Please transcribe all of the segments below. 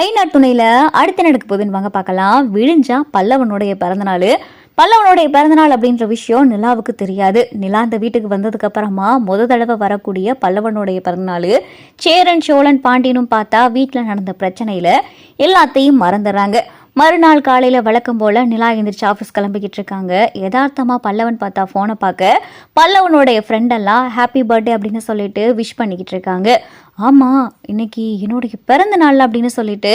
ஐநா துணையில அடுத்து நடக்க போகுதுன்னு வாங்க பார்க்கலாம். விழிஞ்சா பல்லவனுடைய பிறந்தநாள் பல்லவனுடைய பிறந்தநாள் அப்படின்ற விஷயம் நிலாவுக்கு தெரியாது. நிலா அந்த வீட்டுக்கு வந்ததுக்கு அப்புறமா முத தடவை வரக்கூடிய பல்லவனுடைய பிறந்தநாள் சேரன் சோழன் பாண்டியனும் பார்த்தா வீட்டில் நடந்த பிரச்சனையில எல்லாத்தையும் மறந்துடுறாங்க. மறுநாள் காலையில் வழக்கம் போல் நிலா எந்திரிச்சு ஆஃபீஸ் கிளம்பிக்கிட்டு இருக்காங்க. யதார்த்தமாக பல்லவன் பார்த்தா ஃபோனை பார்க்க பல்லவனுடைய ஃப்ரெண்டெல்லாம் ஹாப்பி பர்த்டே அப்படின்னு சொல்லிட்டு விஷ் பண்ணிக்கிட்டு இருக்காங்க. ஆமாம் இன்னைக்கு என்னுடைய பிறந்த நாள் அப்படின்னு சொல்லிட்டு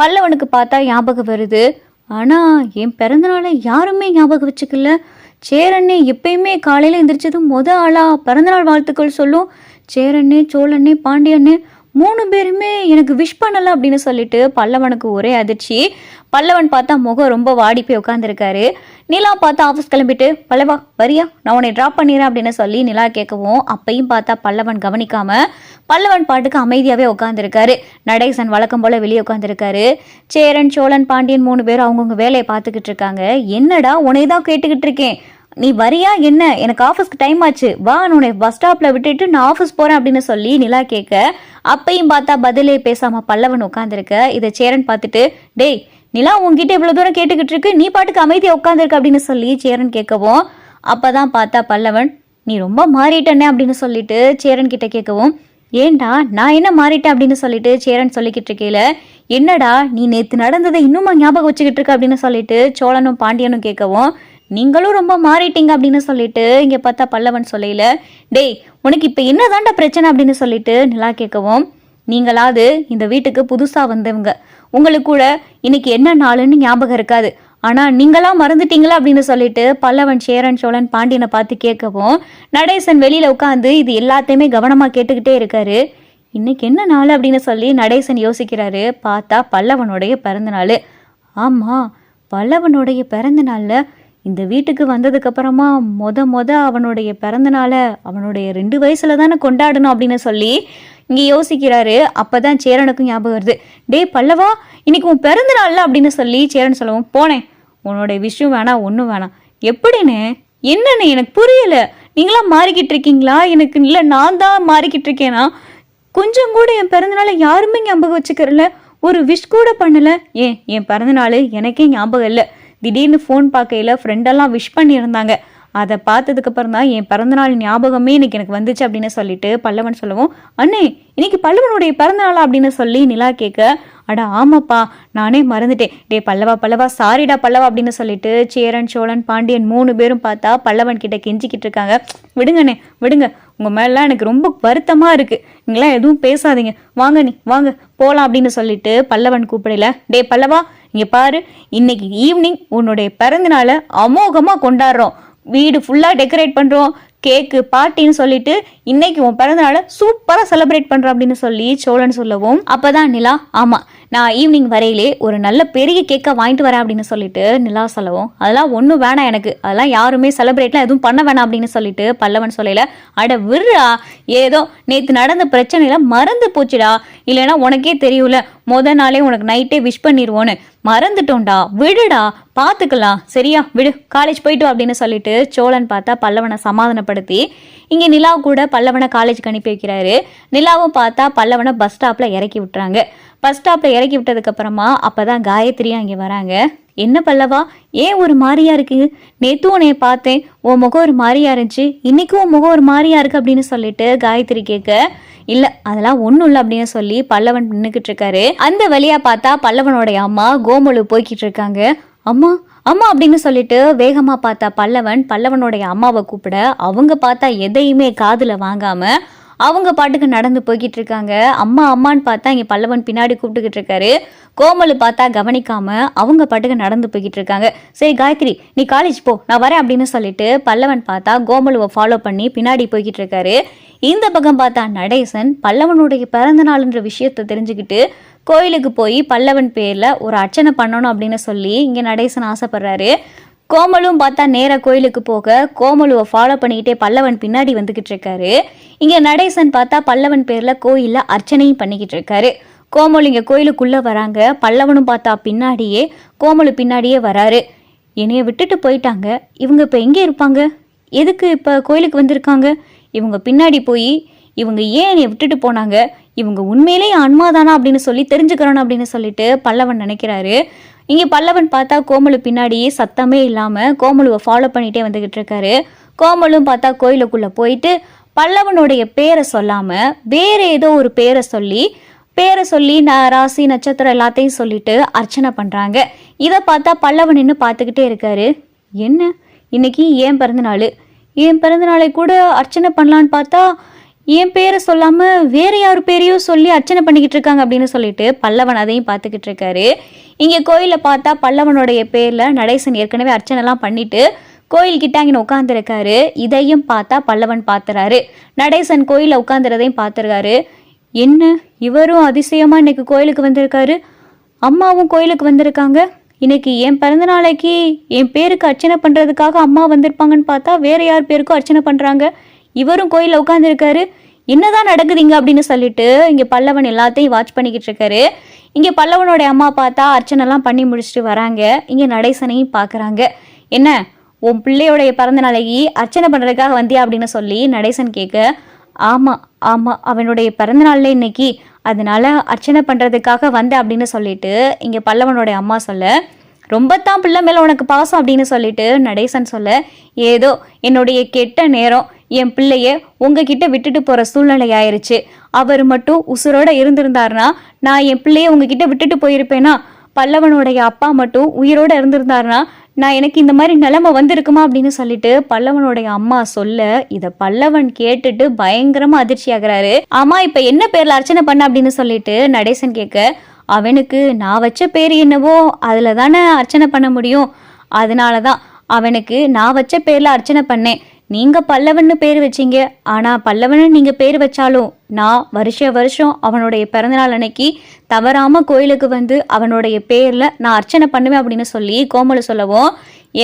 பல்லவனுக்கு பார்த்தா ஞாபகம் வருது. ஆனால் என் பிறந்த நாளை யாருமே ஞாபகம் வச்சுக்கல. சேரண்ணே எப்பயுமே காலையில் எந்திரிச்சதும் முத ஆளா பிறந்தநாள் வாழ்த்துக்கள் சொல்லும். சேரண்ணே சோழண்ணே பாண்டியண்ணே மூணு பேருமே எனக்கு விஷ் பண்ணலை அப்படின்னு சொல்லிட்டு பல்லவனுக்கு ஒரே அதிர்ச்சி. பல்லவன் பார்த்தா முகம் ரொம்ப வாடி போய் உட்காந்துருக்காரு நிலா பார்த்து ஆஃபீஸ் கிளம்பிட்டு பல்லவா வரியா? நான் உன்னை ட்ராப் பண்ணிடுறேன் அப்படின்னு சொல்லி நிலா கேட்கவும் அப்பையும் பார்த்தா பல்லவன் கவனிக்காம பல்லவன் பாட்டுக்கு அமைதியாகவே உட்காந்துருக்காரு நடேசன் வழக்கம் போல வெளியே உட்காந்துருக்காரு சேரன் சோழன் பாண்டியன் மூணு பேரும் அவங்கவுங்க வேலையை பார்த்துக்கிட்டு இருக்காங்க. என்னடா உன்னை தான் கேட்டுக்கிட்டு இருக்கேன். நீ வரியா என்ன? எனக்கு ஆஃபீஸ்க்கு டைம் ஆச்சு. வா நான் உன்னை பஸ் ஸ்டாப்ல விட்டுட்டு நான் ஆஃபீஸ் போறேன் அப்படின்னு சொல்லி நிலா கேட்க அப்பையும் பார்த்தா பதிலே பேசாம பல்லவன் உட்காந்துருக்க இதை சேரன் பார்த்துட்டு டேய் நிலா உங்ககிட்ட இவ்வளவு தூரம் கேட்டுக்கிட்டு இருக்கு. நீ பாட்டுக்கு அமைதியா உட்காந்துருக்க அப்படின்னு சொல்லி சேரன் கேட்கவும் அப்பதான் பார்த்தா பல்லவன் நீ ரொம்ப மாறிட்டனே அப்படின்னு சொல்லிட்டு சேரன் கிட்ட கேட்கவும் ஏண்டா நான் என்ன மாறிட்டேன் அப்படின்னு சொல்லிட்டு சேரன் சொல்லிக்கிட்டு இருக்கையில என்னடா நீ நேத்து நடந்ததை இன்னுமா ஞாபகம் வச்சுக்கிட்டு இருக்க அப்படின்னு சொல்லிட்டு சோழனும் பாண்டியனும் கேட்கவும் நீங்களும் ரொம்ப மாறிட்டீங்க அப்படின்னு சொல்லிட்டு இங்கே பார்த்தா பல்லவன் சொல்லையில் டேய் உனக்கு இப்போ என்னதான்டா பிரச்சனை? அப்படின்னு சொல்லிட்டு நிலா கேட்கவும் நீங்களாவது இந்த வீட்டுக்கு புதுசாக வந்தவங்க. உங்களுக்கு கூட இன்னைக்கு என்ன நாளுன்னு ஞாபகம் இருக்காது. ஆனால் நீங்களா மறந்துட்டீங்களா? அப்படின்னு சொல்லிட்டு பல்லவன் சேரன் சோழன் பாண்டியனை பார்த்து கேட்கவும் நடேசன் வெளியில் உட்காந்து இது எல்லாத்தையுமே கவனமாக கேட்டுக்கிட்டே இருக்காரு. இன்னைக்கு என்ன நாள்? அப்படின்னு சொல்லி நடேசன் யோசிக்கிறாரு. பார்த்தா பல்லவனுடைய பிறந்த நாள். ஆமாம் பல்லவனுடைய பிறந்த நாளில் இந்த வீட்டுக்கு வந்ததுக்கப்புறமா மொத மொத அவனுடைய பிறந்தநாளை அவனுடைய ரெண்டு வயசுல தானே கொண்டாடணும் அப்படின்னு சொல்லி இங்கே யோசிக்கிறாரு. அப்பதான் சேரனுக்கும் ஞாபகம் வருது. டேய் பல்லவா இன்னைக்கு உன் பிறந்த நாள்ல அப்படின்னு சொல்லி சேரன் சொல்லவும் போனேன். உன்னோடைய விஷயம் வேணாம் ஒன்றும் வேணாம். எப்படின்னு? என்னன்னு எனக்கு புரியலை. நீங்களாம் மாறிக்கிட்டு இருக்கீங்களா? எனக்கு இல்லை நான் தான் மாறிக்கிட்டு இருக்கேனா? கொஞ்சம் கூட என் பிறந்தநாளை யாருமே ஞாபகம் வச்சுக்கிறல. ஒரு விஷ் கூட பண்ணலை. ஏன்? என் பிறந்தநாள் எனக்கே ஞாபகம் இல்லை. திடீர்னு ஃபோன் பார்க்கையில் ஃப்ரெண்டெல்லாம் விஷ் பண்ணியிருந்தாங்க. அதை பார்த்ததுக்கப்புறம் தான் என் பிறந்தநாள் ஞாபகமே இன்னைக்கு எனக்கு வந்துச்சு அப்படின்னு சொல்லிட்டு பல்லவன் சொல்லவும் அண்ணே இன்னைக்கு பல்லவனுடைய பிறந்தநாளா? அப்படின்னு சொல்லி நிலா கேட்க அட ஆமாப்பா நானே மறந்துட்டேன். டே பல்லவா பல்லவா சாரிடா பல்லவா அப்படின்னு சொல்லிட்டு சேரன் சோழன் பாண்டியன் மூணு பேரும் பார்த்தா பல்லவன் கிட்ட கெஞ்சிக்கிட்டு இருக்காங்க. விடுங்கண்ணே விடுங்க. உங்க மேலாம் எனக்கு ரொம்ப வருத்தமா இருக்கு. நீங்களாம் எதுவும் பேசாதீங்க. வாங்க நீ வாங்க போலாம் அப்படின்னு சொல்லிட்டு பல்லவன் கூப்பிடல. டே பல்லவா இங்க பாரு. இன்னைக்கு ஈவினிங் உன்னுடைய பிறந்த அமோகமாக அமோகமா கொண்டாடுறோம். வீடு ஃபுல்லா டெக்கரேட் பண்றோம். கேக்கு பார்ட்டின்னு சொல்லிட்டு இன்னைக்கு உன் பிறந்த நாளை சூப்பரா செலிப்ரேட் பண்றோம் அப்படின்னு சொல்லி சோழன் சொல்லவும் அப்பதான் நிலா ஆமா நான் ஈவினிங் வரையிலே ஒரு நல்ல பெரிய கேக்கை வாங்கிட்டு வரேன் அப்படின்னு சொல்லிட்டு நிலா சொல்லவும் அதெல்லாம் ஒன்றும் வேணாம் எனக்கு. அதெல்லாம் யாருமே செலிப்ரேட்லாம் எதுவும் பண்ண வேணாம் அப்படின்னு சொல்லிட்டு பல்லவன் சொல்லல. அட விடுறா. ஏதோ நேற்று நடந்த பிரச்சனையில மறந்து போச்சுடா. இல்லைன்னா உனக்கே தெரியும்ல. முத நாளே உனக்கு நைட்டே விஷ் பண்ணிடுவோன்னு மறந்துட்டோம்டா. விடுடா. பார்த்துக்கலாம் சரியா? விடு. காலேஜ் போயிட்டு அப்படின்னு சொல்லிட்டு சோழன் பார்த்தா பல்லவனை சமாதானப்படுத்தி இங்கே நிலா கூட பல்லவனை காலேஜுக்கு அனுப்பி வைக்கிறாரு. நிலாவும் பார்த்தா பல்லவனை பஸ் ஸ்டாப்பில் இறக்கி விட்டுறாங்க. பஸ் ஸ்டாப்பில் இறக்கி விட்டதுக்கு அப்புறமா அப்பதான் காயத்ரியும் அங்கே வராங்க. என்ன பல்லவா? ஏன் ஒரு மாதிரியா இருக்கு? நேத்தும் உன்னைய பார்த்தேன். உன் முகம் ஒரு மாதிரியா இருந்துச்சு. இன்னைக்கும் உன் முகம் ஒரு மாதிரியா இருக்கு அப்படின்னு சொல்லிட்டு காயத்ரி கேட்க இல்ல அதெல்லாம் ஒண்ணும் இல்லை அப்படின்னு சொல்லி பல்லவன் நின்றுக்கிட்டு இருக்காரு. அந்த வழியா பார்த்தா பல்லவனுடைய அம்மா கோமலு போய்கிட்டு இருக்காங்க. அம்மா அம்மா அப்படின்னு சொல்லிட்டு வேகமா பார்த்தா பல்லவன் பல்லவனுடைய அம்மாவை கூப்பிட அவங்க பார்த்தா எதையுமே காதுல வாங்காம அவங்க பாட்டுக்கு நடந்து போய்கிட்டு இருக்காங்க. அம்மா அம்மான்னு பார்த்தா இங்கே பல்லவன் பின்னாடி கூப்பிட்டுக்கிட்டு இருக்காரு. கோமலு பார்த்தா கவனிக்காம அவங்க பாட்டுக்கு நடந்து போய்கிட்டு இருக்காங்க. சரி காயத்ரி நீ காலேஜ் போ நான் வரேன் அப்படின்னு சொல்லிட்டு பல்லவன் பார்த்தா கோமலுவை ஃபாலோ பண்ணி பின்னாடி போய்கிட்டு இருக்காரு. இந்த பக்கம் பார்த்தா நடேசன் பல்லவனுடைய பிறந்த நாளுன்ற விஷயத்தை தெரிஞ்சுக்கிட்டு கோயிலுக்கு போய் பல்லவன் பேரில் ஒரு அர்ச்சனை பண்ணணும் அப்படின்னு சொல்லி இங்கே நடேசன் ஆசைப்படுறாரு. கோமலும் பார்த்தா நேராக கோயிலுக்கு போக கோமலுவை ஃபாலோ பண்ணிக்கிட்டே பல்லவன் பின்னாடி வந்துக்கிட்டு இருக்காரு. இங்கே நடேசன் பார்த்தா பல்லவன் பேரில் கோயிலில் அர்ச்சனையும் பண்ணிக்கிட்டு இருக்காரு. கோமலு இங்கே கோயிலுக்குள்ளே வராங்க. பல்லவனும் பார்த்தா பின்னாடியே கோமலு பின்னாடியே வராரு. என்னைய விட்டுட்டு போயிட்டாங்க. இவங்க இப்போ எங்கே இருப்பாங்க? எதுக்கு இப்போ கோயிலுக்கு வந்திருக்காங்க? இவங்க பின்னாடி போய் இவங்க ஏன் என்னை விட்டுட்டு போனாங்க? இவங்க உண்மையிலேயே அன்மாதானா அப்படின்னு சொல்லி தெரிஞ்சுக்கிறோம் அப்படின்னு சொல்லிட்டு பல்லவன் நினைக்கிறாரு. இங்கே பல்லவன் பார்த்தா கோமலு பின்னாடி சத்தமே இல்லாமல் கோமலுவை ஃபாலோ பண்ணிகிட்டே வந்துக்கிட்டு இருக்காரு. கோமலும் பார்த்தா கோயிலுக்குள்ளே போயிட்டு பல்லவனுடைய பேரை சொல்லாமல் வேறு ஏதோ ஒரு பேரை சொல்லி பேரை சொல்லி நான் ராசி நட்சத்திரம் எல்லாத்தையும் சொல்லிட்டு அர்ச்சனை பண்ணுறாங்க இதை பார்த்தா பல்லவன் நின்று பார்த்துக்கிட்டே இருக்காரு. என்ன? இன்னைக்கு ஏன் பிறந்தநாள் என் பிறந்தநாளை கூட அர்ச்சனை பண்ணலான்னு பார்த்தா என் பேரை சொல்லாமல் வேறு யார் பேரையும் சொல்லி அர்ச்சனை பண்ணிக்கிட்டு இருக்காங்க அப்படின்னு சொல்லிட்டு பல்லவன் அதையும் பார்த்துக்கிட்டு இருக்காரு. இங்கே கோயிலில் பார்த்தா பல்லவனுடைய பேரில் நடேசன் ஏற்கனவே அர்ச்சனைலாம் பண்ணிட்டு கோயில்கிட்ட அங்கே உட்காந்துருக்காரு இதையும் பார்த்தா பல்லவன் பார்த்துறாரு நடேசன் கோயிலில் உட்காந்துறதையும் பார்த்துருக்காரு என்ன? இவரும் அதிசயமாக இன்னைக்கு கோயிலுக்கு வந்திருக்காரு? அம்மாவும் கோயிலுக்கு வந்திருக்காங்க. இன்னைக்கு என் பிறந்த நாளைக்கு என் பேருக்கு அர்ச்சனை பண்ணுறதுக்காக அம்மா வந்திருப்பாங்கன்னு பார்த்தா வேற யார் பேருக்கும் அர்ச்சனை பண்ணுறாங்க இவரும் கோயிலில் உட்காந்துருக்காரு என்னதான் நடக்குதுங்க அப்படின்னு சொல்லிட்டு இங்கே பல்லவன் எல்லாத்தையும் வாட்ச் பண்ணிக்கிட்டு இருக்காரு. இங்கே பல்லவனுடைய அம்மா பார்த்தா அர்ச்சனைலாம் பண்ணி முடிச்சுட்டு வராங்க. இங்கே நடேசனையும் பார்க்குறாங்க. என்ன? உன் பிள்ளையோடைய பிறந்த நாளைக்கு அர்ச்சனை பண்ணுறதுக்காக வந்தியா அப்படின்னு சொல்லி நடேசன் கேட்க ஆமாம் ஆமாம் அவனுடைய பிறந்த நாளில் இன்னைக்கு. அதனால அர்ச்சனை பண்ணுறதுக்காக வந்தேன் அப்படின்னு சொல்லிட்டு இங்கே பல்லவனுடைய அம்மா சொல்ல ரொம்ப தான் பிள்ளை மேலே உனக்கு பாசம் அப்படின்னு சொல்லிட்டு நடேசன் சொல்ல ஏதோ என்னுடைய கெட்ட நேரம் என் பிள்ளைய உங்ககிட்ட விட்டுட்டு போகிற சூழ்நிலை ஆயிருச்சு. அவர் மட்டும் உசுரோட இருந்திருந்தாருனா நான் என் பிள்ளைய உங்ககிட்ட விட்டுட்டு போயிருப்பேனா? பல்லவனுடைய அப்பா மட்டும் உயிரோட இருந்திருந்தாருனா நான் எனக்கு இந்த மாதிரி நிலைமை வந்திருக்குமா? அப்படின்னு சொல்லிட்டு பல்லவனுடைய அம்மா சொல்ல இத பல்லவன் கேட்டுட்டு பயங்கரமா அதிர்ச்சி ஆகிறாரு ஆமா இப்ப என்ன பேர்ல அர்ச்சனை பண்ண? அப்படின்னு சொல்லிட்டு நடேசன் கேட்க அவனுக்கு நான் வச்ச பேர் என்னவோ அதில் தானே அர்ச்சனை பண்ண முடியும். அதனால தான் அவனுக்கு நான் வச்ச பேரில் அர்ச்சனை பண்ணேன். நீங்கள் பல்லவன்னு பேர் வச்சீங்க. ஆனால் பல்லவன்னு நீங்கள் பேர் வச்சாலும் நான் வருஷ வருஷம் அவனுடைய பிறந்தநாள் அன்னைக்கு தவறாமல் கோயிலுக்கு வந்து அவனுடைய பேரில் நான் அர்ச்சனை பண்ணுவேன் அப்படின்னு சொல்லி கோமலு சொல்லவும்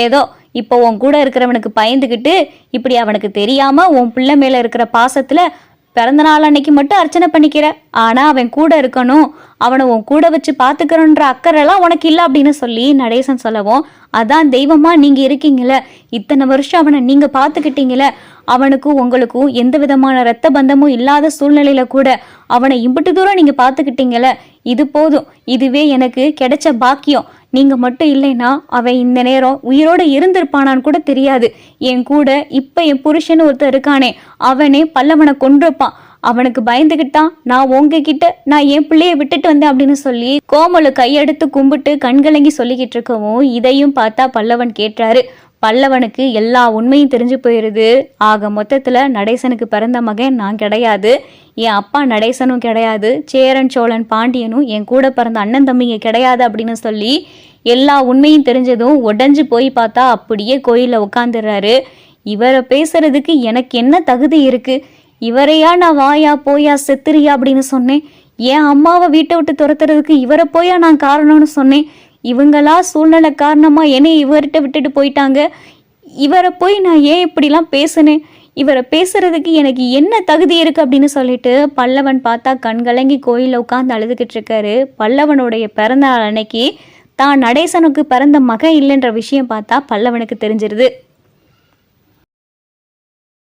ஏதோ இப்போ உன் கூட இருக்கிறவனுக்கு பயந்துக்கிட்டு இப்படி அவனுக்கு தெரியாமல் உன் பிள்ளை மேலே இருக்கிற பாசத்தில் பிறந்த நாள் அன்னைக்கு மட்டும் அர்ச்சனை பண்ணிக்கிற. ஆனால் அவன் கூட இருக்கணும். அவனை உன் கூட வச்சு பார்த்துக்கிறோன்ற அக்கறைலாம் உனக்கு இல்லை அப்படின்னு சொல்லி நடேசன் சொல்லவும் அதான் தெய்வமா நீங்க இருக்கீங்கள இத்தனை வருஷம் அவனை நீங்க பார்த்துக்கிட்டீங்கள அவனுக்கும் உங்களுக்கும் எந்த விதமான ரத்த பந்தமும் இல்லாத சூழ்நிலையில கூட அவனை இம்பிட்டு தூரம் நீங்க பார்த்துக்கிட்டீங்கள இது போதும். இதுவே எனக்கு கிடைச்ச பாக்கியம். நீங்க மட்டும் இல்லைன்னா அவன் இந்த நேரம் உயிரோட இருந்திருப்பானான்னு கூட தெரியாது. என் கூட இப்ப என் புருஷன் ஒருத்தர் இருக்கானே. அவனே பல்லவனை கொண்டிருப்பான் அவனுக்கு பயந்துகிட்டான் நான் உங்ககிட்ட நான் என் பிள்ளைய விட்டுட்டு வந்தேன் அப்படின்னு சொல்லி கோமலு கையெடுத்து கும்பிட்டு கண்கலங்கி சொல்லிக்கிட்டு இருக்கவும் இதையும் பார்த்தா பல்லவன் கேட்டாரு பல்லவனுக்கு எல்லா உண்மையும் தெரிஞ்சு போயிருது. ஆக மொத்தத்தில் நடேசனுக்கு பிறந்த மகன் நான் கிடையாது. என் அப்பா நடேசனும் கிடையாது. சேரன் சோழன் பாண்டியனும் என் கூட பிறந்த அண்ணன் தம்பிங்க கிடையாது அப்படின்னு சொல்லி எல்லா உண்மையும் தெரிஞ்சதும் உடஞ்சு போய் பார்த்தா அப்படியே கோயிலில் உட்காந்துடுறாரு இவரை பேசுறதுக்கு எனக்கு என்ன தகுதி இருக்குது இவரையா நான் வாயா போயா செத்துறியா அப்படின்னு சொன்னேன். என் அம்மாவை வீட்டை விட்டு துரத்துறதுக்கு இவரை போயா நான் காரணம்னு சொன்னேன். இவங்களா சூழ்நிலை காரணமாக என்னை இவர்கிட்ட விட்டுட்டு போயிட்டாங்க. இவரை போய் நான் ஏன் இப்படிலாம் பேசினேன்? இவரை பேசுறதுக்கு எனக்கு என்ன தகுதி இருக்கு அப்படின்னு சொல்லிட்டு பல்லவன் பார்த்தா கண்கலங்கி கோயிலில் உட்காந்து அழுதுகிட்டு இருக்காரு. பல்லவனுடைய பிறந்த நாள் அன்னைக்கு தான் நடேசனுக்கு பிறந்த மகன் இல்லைன்ற விஷயம் பார்த்தா பல்லவனுக்கு தெரிஞ்சிருது.